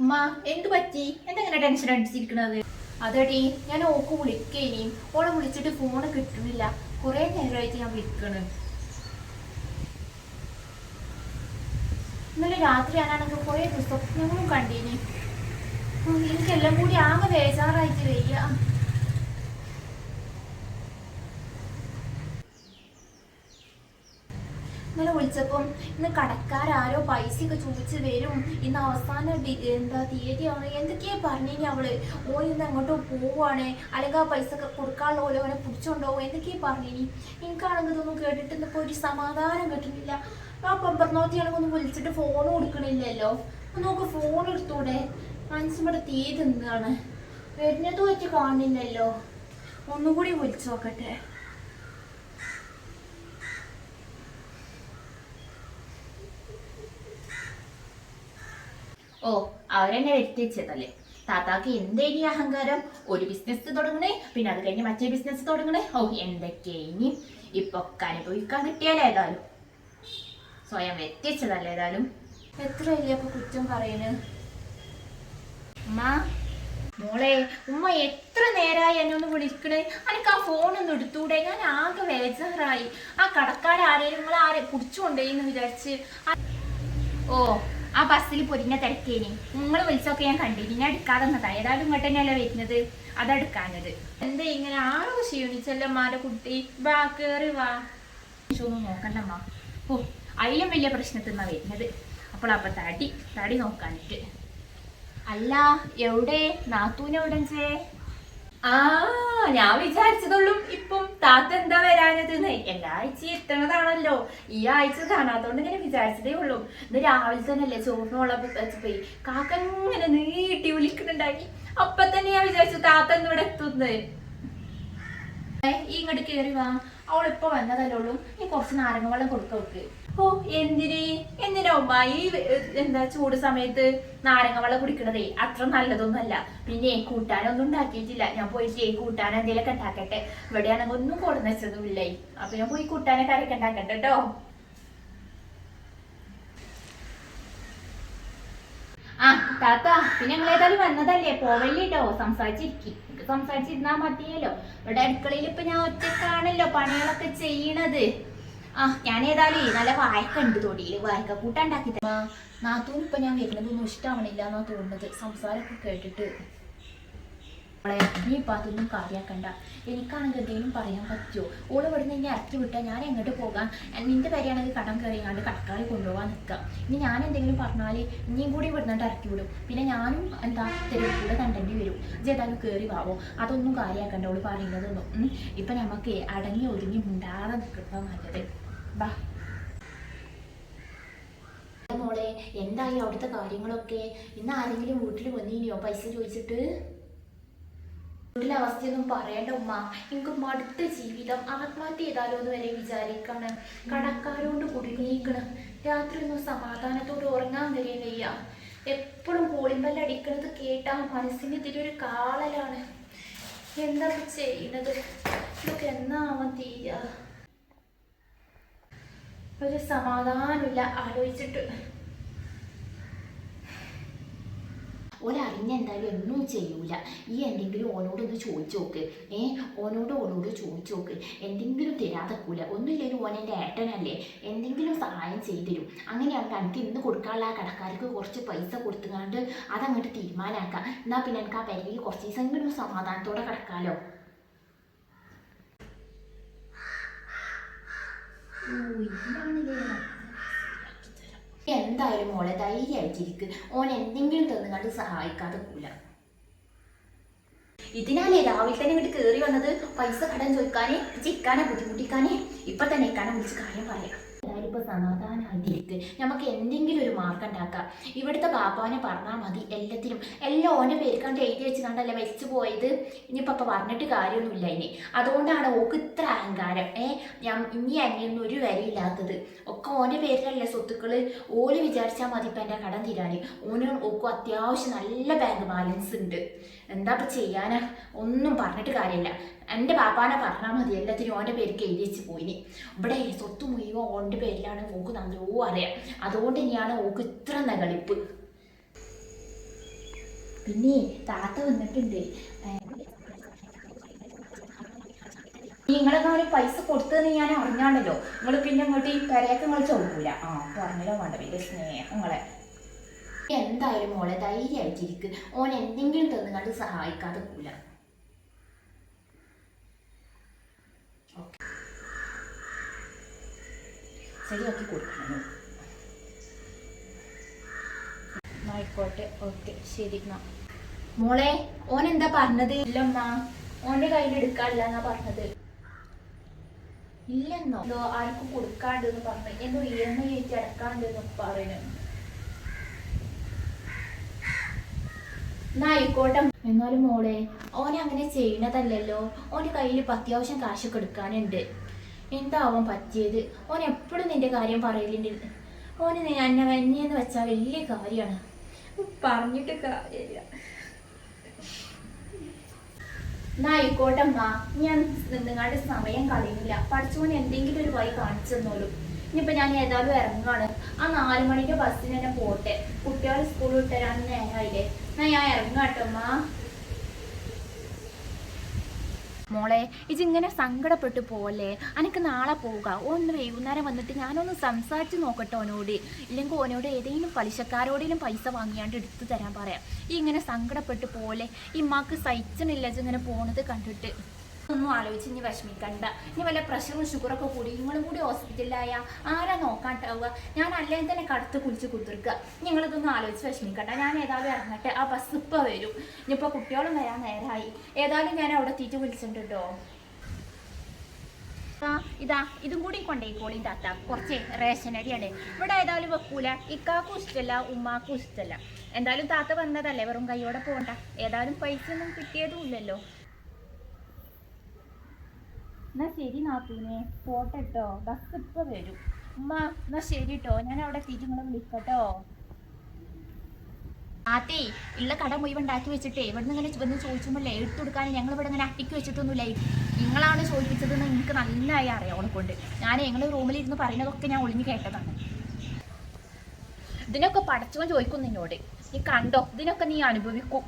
ഉമ്മ എന്ത് പറ്റി? എന്തെങ്ങനെ ടെൻഷൻ അടിച്ചിരിക്കണത്? അതടി ഞാൻ ഓക്ക് വിളിക്കേനി. ഓളെ വിളിച്ചിട്ട് ഫോണ് കിട്ടുന്നില്ല കുറെ നേരമായിട്ട് ഞാൻ വിളിക്കണ്. ഇന്നലെ രാത്രി ഞാനാണെങ്കിൽ കുറെ സ്വപ്നങ്ങളും കണ്ടീനി. എനിക്കെല്ലാം കൂടി ആകെ ബേജാറായിട്ട് വയ്യ ഇന്നലെ വിളിച്ചപ്പം ഇന്ന് കടക്കാരാരോ പൈസയൊക്കെ ചോദിച്ച് വരും. ഇന്ന് അവസാന എന്താ തീയതിയാണ്? എന്തൊക്കെയാ പറഞ്ഞിനി അവൾ? ഓ ഇന്ന് അങ്ങോട്ടോ പോവാണ്. അല്ലെങ്കിൽ ആ പൈസ ഒക്കെ കൊടുക്കാനുള്ള ഓരോ അവനെ പിടിച്ചോണ്ടോ? എന്തൊക്കെയാ പറഞ്ഞിനി? എനിക്കാണെങ്കിൽ ഇതൊന്നും കേട്ടിട്ട് ഇന്നിപ്പോ ഒരു സമാധാനം കിട്ടുന്നില്ല. ആ പമ്പർനോത്തിയാണെങ്കിൽ ഒന്ന് വിളിച്ചിട്ട് ഫോൺ കൊടുക്കണില്ലല്ലോ. നോക്ക് ഫോൺ എടുത്തൂടെ? മനസ്സിവിടെ തീയതി എന്താണ് വരുന്നത് വെച്ച് കാണില്ലല്ലോ. ഒന്നുകൂടി വിളിച്ചു നോക്കട്ടെ. ഓ അവരെന്നെ എത്തിച്ചതല്ലേ താത്താക്ക് എന്തേനി അഹങ്കാരം? ഒരു ബിസിനസ് തുടങ്ങണേ പിന്നെ അത് കഴിഞ്ഞ് മറ്റേ ബിസിനസ് തുടങ്ങണേ. ഓ എന്തൊക്കെ ഇനി? ഇപ്പൊ അനുഭവിക്കാൻ കിട്ടിയാലേ ഏതായാലും. സ്വയം എത്തിച്ചതല്ലേ ഏതായാലും? എത്ര വലിയ കുറ്റം പറയണ്? ഉമ്മ മോളെ ഉമ്മ എത്ര നേരമായി എന്നെ ഒന്ന് വിളിക്കണേ? അനക്ക് ആ ഫോണൊന്ന് എടുത്തൂടെ? ഞാൻ ആകെ വേജാറായി ആ കടക്കാരെ നിങ്ങൾ ആരെ കുടിച്ചുകൊണ്ടേന്ന് വിചാരിച്ച് ഓ ആ ബസ്സിൽ പൊരിഞ്ഞ തിരക്കേനി. നിങ്ങൾ വിളിച്ചൊക്കെ ഞാൻ കണ്ടിനി ഞാൻ എടുക്കാതെന്നതാ. ഏതായാലും ഇങ്ങോട്ട് തന്നെയല്ലേ വരുന്നത്? അതെടുക്കാനത് എന്താ ഇങ്ങനെ ആളോ ക്ഷീണിച്ചല്ലോ മാരെ കുട്ടി? വാ കേറി വാ. ഒന്നും നോക്കണ്ടമ്മ ഓ അതിലും വലിയ പ്രശ്നത്തിൽ നിന്നാണ് വരുന്നത്. അപ്പോൾ അപ്പൊ തടി തടി നോക്കാനിട്ട്. അല്ല എവിടെ? നാത്തൂനെവിടെ ചേ ആ ഞാൻ വിചാരിച്ചതുള്ളൂ ഇപ്പം താത്ത എന്താ വരാനത് എല്ലാ ആഴ്ച എത്തണതാണല്ലോ ഈ ആഴ്ച കാണാത്തോണ്ട് ഇങ്ങനെ വിചാരിച്ചതേ ഉള്ളൂ. ഇന്ന് രാവിലെ തന്നെ അല്ലേ ചോറിനുള്ള പോയി കാക്ക ഇങ്ങനെ നീട്ടി വിളിക്കുന്നുണ്ടായി. അപ്പൊ തന്നെ ഞാൻ വിചാരിച്ചു താത്ത ഇന്ന് ഇവിടെ എത്തുന്നത് ഈ ഇങ്ങോട്ട് കേറി വാ. അവളിപ്പോ വന്നതല്ലേ ഉള്ളൂ. നീ കുറച്ച് നാരങ്ങ വെള്ളം കൊടുക്ക വെക്ക് ഓ എന്തിന്? എന്തിനാ ഉമ്മ ഈ എന്താ ചൂട് സമയത്ത് നാരങ്ങ വെള്ളം കുടിക്കണതേ? അത്ര നല്ലതൊന്നുമല്ല. പിന്നെ കൂട്ടാനൊന്നും ഉണ്ടാക്കിയിട്ടില്ല. ഞാൻ പോയിട്ട് കൂട്ടാൻ എന്തെങ്കിലുമൊക്കെ ഉണ്ടാക്കട്ടെ. ഇവിടെയാണെങ്കിൽ ഒന്നും കൊടുന്ന് വെച്ചതുമില്ലേ? അപ്പൊ ഞാൻ പോയി കൂട്ടാനെ അരക്കെ ഉണ്ടാക്കട്ടെ കേട്ടോ. ആ താത്ത പിന്നെ ഞങ്ങൾ ഏതായാലും വന്നതല്ലേ? പോവല്ലേ കേട്ടോ സംസാരിച്ചിരിക്കും. സംസാരിച്ചിരുന്നാ മതിയല്ലോ. ഇവിടെ അടുക്കളയിൽ ഇപ്പൊ ഞാൻ ഒറ്റക്കാണല്ലോ പണികളൊക്കെ ചെയ്യണത്. ആ ഞാൻ ഏതായാലും നല്ല വായക്ക ഉണ്ട് തൊടിയിൽ വായക്ക കൂട്ട ഉണ്ടാക്കി തരാം. നാത്തൂന് ഇപ്പൊ ഞാൻ വരുന്നതൊന്നും ഇഷ്ടമാവണില്ല എന്നാ തോന്നുന്നത്. സംസാരമൊക്കെ കേട്ടിട്ട്. നീ ഇപ്പൊ അതൊന്നും കാര്യാക്കണ്ട. എനിക്കാണെങ്കിൽ എന്തെങ്കിലും പറയാൻ പറ്റുമോ ഓൾ ഇവിടുന്ന് ഇനി ഇറക്കി വിട്ടാൽ ഞാൻ എങ്ങോട്ട് പോകാൻ? നിന്റെ പേരെയാണെങ്കിൽ കടം കയറിയാണ്ട് കടക്കാളി കൊണ്ടുപോകാൻ നിൽക്കാം ഇനി ഞാൻ എന്തെങ്കിലും പറഞ്ഞാൽ ഇനിയും കൂടി ഇവിടുന്നിട്ട് ഇറക്കി വിടും. പിന്നെ ഞാനും എന്താ തെരുവ് കൂടെ കണ്ടേണ്ടി വരും. ജേതാലും കയറി വാവോ. അതൊന്നും കാര്യാക്കണ്ട. ഓൾ പറയുന്നതൊന്നും. ഇപ്പൊ നമുക്ക് അടങ്ങി ഒതുങ്ങി മുണ്ടാതെ നിൽക്കുന്നത് നല്ലത്. മോളെ എന്തായി അവിടുത്തെ കാര്യങ്ങളൊക്കെ? ഇന്ന് ആരെങ്കിലും വീട്ടിൽ വന്നിനിയോ? പൈസ ചോദിച്ചിട്ട്? വീട്ടിലെ അവസ്ഥയൊന്നും പറയണ്ട ഉമ്മ. എനിക്ക് മടുത്ത ജീവിതം. ആത്മഹത്യ ചെയ്താലോ എന്ന് വരെ വിചാരിക്കണം. കടക്കാരോണ്ട് കുടുങ്ങിയിരിക്കണം രാത്രി ഒന്നും സമാധാനത്തോടെ ഉറങ്ങാൻ വരെ വയ്യ. എപ്പോഴും കോളിമ്പല്ല അടിക്കണത് കേട്ടാ മനസ്സിന് ഒരു കാളലാണ്. എന്താ ചെയ്യണത് ഇതൊക്കെ എന്നാ അവൻ തീരുക ഒരു സമാധാനമില്ല ആലോചിച്ചിട്ട്. ഒരറിഞ്ഞ എന്തായാലും ഒന്നും ചെയ്യൂല. ഈ എന്തെങ്കിലും ഓനോടൊന്ന് ചോദിച്ചു നോക്ക്. ഏ? ഓനോട് ഓനോട് ചോദിച്ചു നോക്ക്. എന്തെങ്കിലും തരാതെക്കൂല. ഒന്നുമില്ലൊരു ഓൻ എന്റെ ഏട്ടനല്ലേ. എന്തെങ്കിലും സഹായം ചെയ്തു തരും അങ്ങനെയാണെങ്കിൽ എനിക്ക് ഇന്ന് കൊടുക്കാനുള്ള ആ കടക്കാർക്ക് കുറച്ച് പൈസ കൊടുത്തുകൊണ്ട് അതങ്ങോട്ട് തീരുമാനമാക്കാം. എന്നാൽ പിന്നെ എനിക്ക് ആ പെരയിൽ കുറച്ച് ദിവസമെങ്കിലും സമാധാനത്തോടെ കിടക്കാലോ ഓ ഇതാണല്ലേ എന്തായാലും മോളെ ധൈര്യമായിട്ടിരിക്ക്. ഓൻ എന്തെങ്കിലും തന്നുകൊണ്ട് സഹായിക്കാതെ പോല ഇതിനാലേ രാവിലെ തന്നെ ഇങ്ങോട്ട് കയറി വന്നത്. പൈസ കടം ചോദിക്കാനേ ചിക്കാനെ ബുദ്ധിമുട്ടിക്കാനേ. ഇപ്പൊ തന്നെ ഇക്കാനെ വിളിച്ച് കാര്യം പറയാം. എല്ലാവരും ഇപ്പൊ സമാധാനമായിട്ടിരിക്ക് നമുക്ക് എന്തെങ്കിലും ഒരു മാർക്ക് ഉണ്ടാക്കാം ഇവിടുത്തെ ബാപ്പാനെ പറഞ്ഞാൽ മതി എല്ലാത്തിനും. എല്ലാം ഓന്റെ പേര് കണ്ട് എഴുതി വെച്ച് കണ്ടല്ലേ വെച്ച് പോയത്? ഇനിയിപ്പോൾ അപ്പം പറഞ്ഞിട്ട് കാര്യമൊന്നുമില്ല ഇനി. അതുകൊണ്ടാണ് ഓക്ക് ഇത്ര അഹങ്കാരം. ഏ ഞാൻ ഇനി അങ്ങനെയൊന്നും ഒരു വരയില്ലാത്തത്. ഒക്കെ ഓന്റെ പേരിലല്ലേ സ്വത്തുക്കൾ? ഓൽ വിചാരിച്ചാൽ മതി ഇപ്പം എന്റെ കടം തീരാന്. ഓന് ഓക്കും അത്യാവശ്യം നല്ല ബാങ്ക് ബാലൻസ് ഉണ്ട്. എന്താ ഇപ്പം ചെയ്യാനാ? ഒന്നും പറഞ്ഞിട്ട് കാര്യമില്ല. എന്റെ പാപ്പാനെ പറഞ്ഞാൽ മതി എല്ലാത്തിനും ഓന്റെ പേർക്ക് എഴുതി വെച്ച് പോയിന്. ഇവിടെ സ്വത്ത് മുഴുവൻ ഓന്റെ പേരിലാണ് ഓക്ക് നല്ലോ അറിയാം അതുകൊണ്ട് തന്നെയാണ് ഓക്ക് ഇത്ര നകളിപ്പ് പിന്നെ താത്ത വന്നിട്ടുണ്ട്. നിങ്ങളെങ്ങാനും പൈസ കൊടുത്തതെന്ന് ഞാൻ അറിഞ്ഞാണ്ടല്ലോ നിങ്ങൾ പിന്നെ ഇങ്ങോട്ട് ഈ പെരയൊക്കെ നിങ്ങൾ ചോദിക്കൂല ആ പറഞ്ഞല്ലോ വേണ്ട വലിയ സ്നേഹങ്ങളെ എന്തായാലും മോളെ ധൈര്യമായിട്ടിരിക്കും. ഓൻ എന്തെങ്കിലും തന്നുകൊണ്ട് സഹായിക്കാതെ പോല ശരിയാക്കി കൊടുക്കണം. ആയിക്കോട്ടെ ഓക്കെ ശരി എന്നാ മോളെ ഓൻ എന്താ പറഞ്ഞത്? ഇല്ലമ്മ ഓന്റെ കയ്യിൽ എടുക്കാനില്ല എന്നാ പറഞ്ഞത്. ഇല്ലെന്നോ? എന്തോ ആർക്കും കൊടുക്കാണ്ടെന്ന് പറഞ്ഞു. എന്തോ ഇ എം ഐ ആയിട്ട് അടക്കാണ്ടെന്ന് പറയുന്നു എന്നാ ആയിക്കോട്ടെ. എന്നാലും മോളെ ഓനെ അങ്ങനെ ചെയ്യണതല്ലല്ലോ. ഓന്റെ കയ്യിൽ ഇപ്പൊ അത്യാവശ്യം കാശൊക്കെ എടുക്കാനുണ്ട്. എന്താവാൻ പറ്റിയത്? ഓൻ എപ്പോഴും നിന്റെ കാര്യം പറയലുണ്ട്. ഓന് എന്നെ വന്യെന്ന് വെച്ചാൽ വലിയ കാര്യമാണ് പറഞ്ഞിട്ട് കാര്യമില്ല എന്നാ ഞാൻ നിങ്ങളുടെ സമയം കളയുന്നില്ല. പഠിച്ചുകൊണ്ട് എന്തെങ്കിലും ഒരു വഴി കാണിച്ചു തന്നോളൂ. ഇനിയിപ്പൊ ഞാൻ ഏതായാലും ഇറങ്ങുകയാണ് ആ നാല് മണിക്ക് ബസ്സിന് തന്നെ പോട്ടെ. കുട്ടികൾ സ്കൂളിൽ വിട്ടരാൻ നേരമായില്ലേ ഞാൻ ഇറങ്ങാട്ടോ അമ്മ മോളെ ഇതിങ്ങനെ സങ്കടപ്പെട്ടു പോലെ. അനക്ക് നാളെ പോവുക ഒന്ന് വൈകുന്നേരം വന്നിട്ട് ഞാനൊന്ന് സംസാരിച്ച് നോക്കട്ടെ ഓനോട്. ഇല്ലെങ്കിൽ ഓനോട് ഏതെങ്കിലും പലിശക്കാരോടെങ്കിലും പൈസ വാങ്ങിയാണ്ട് എടുത്തു തരാൻ പറയാം. ഈ ഇങ്ങനെ സങ്കടപ്പെട്ടു പോലെ ഈ മാക്ക് സഹിച്ചണില്ല ഇങ്ങനെ പോണത് കണ്ടിട്ട്. ഒന്നും ആലോചിച്ച് ഇനി വിഷമിക്കണ്ട. ഇനി വല്ല പ്രഷറും ഷുഗറൊക്കെ കൂടി നിങ്ങളും കൂടി ഹോസ്പിറ്റലിലായ ആരാ നോക്കാണ്ടാവുക? ഞാൻ അല്ലെങ്കിൽ തന്നെ കടുത്ത് കുളിച്ച് കുതിർക്കുക. നിങ്ങളിതൊന്നും ആലോചിച്ച് വിഷമിക്കണ്ട. ഞാൻ ഏതായാലും ഇറങ്ങട്ടെ. ആ ബസ് ഇപ്പോൾ വരും. ഇനിയിപ്പോൾ കുട്ടികളും വരാൻ നേരമായി ഏതായാലും ഞാൻ അവിടെ തീറ്റ് വിളിച്ചിട്ടുണ്ടോ? ഇതാ ഇതും കൂടി കൊണ്ടേക്കോളി താത്ത. കുറച്ച് റേഷൻ അരിയാണ് ഇവിടെ ഏതായാലും വെക്കൂല. ഇക്കാക്കും ഇഷ്ടമല്ല ഉമ്മാക്കും ഇഷ്ടമല്ല എന്തായാലും താത്ത വന്നതല്ലേ? വെറും കൈയോടെ പോകണ്ട ഏതായാലും പൈസ ഒന്നും കിട്ടിയതും ഇല്ലല്ലോ. എന്നാ ശരി നാത്തൂനെ. പോട്ടെ കേട്ടോ ബസ് ഇപ്പൊ വരും. ഉമ്മ എന്നാ ശരി കേട്ടോ ഞാൻ അവിടെ എത്തിയിട്ട് നിങ്ങളെ വിളിക്കട്ടോ. ആത്തേ ഉള്ള കട മുഴുവൻ ഉണ്ടാക്കി വെച്ചിട്ടേ ഇവിടുന്ന് ഇങ്ങനെ വന്ന് ചോദിച്ചുമ്പോഴേ എടുത്തു കൊടുക്കാൻ ഞങ്ങൾ ഇവിടെ ഇങ്ങനെ അട്ടിക്ക് വെച്ചിട്ടൊന്നുമില്ല. നിങ്ങളാണ് ചോദിപ്പിച്ചതെന്ന് എനിക്ക് നന്നായി അറിയാം അവളെ കൊണ്ട് ഞാൻ ഞങ്ങൾ റൂമിലിരുന്ന് പറയുന്നതൊക്കെ ഞാൻ ഒളിഞ്ഞു കേട്ടതാണ്. ഇതിനൊക്കെ പടച്ചവൻ ചോദിക്കും നിന്നോട്. നീ കണ്ടോ? ഇതിനൊക്കെ നീ അനുഭവിക്കും.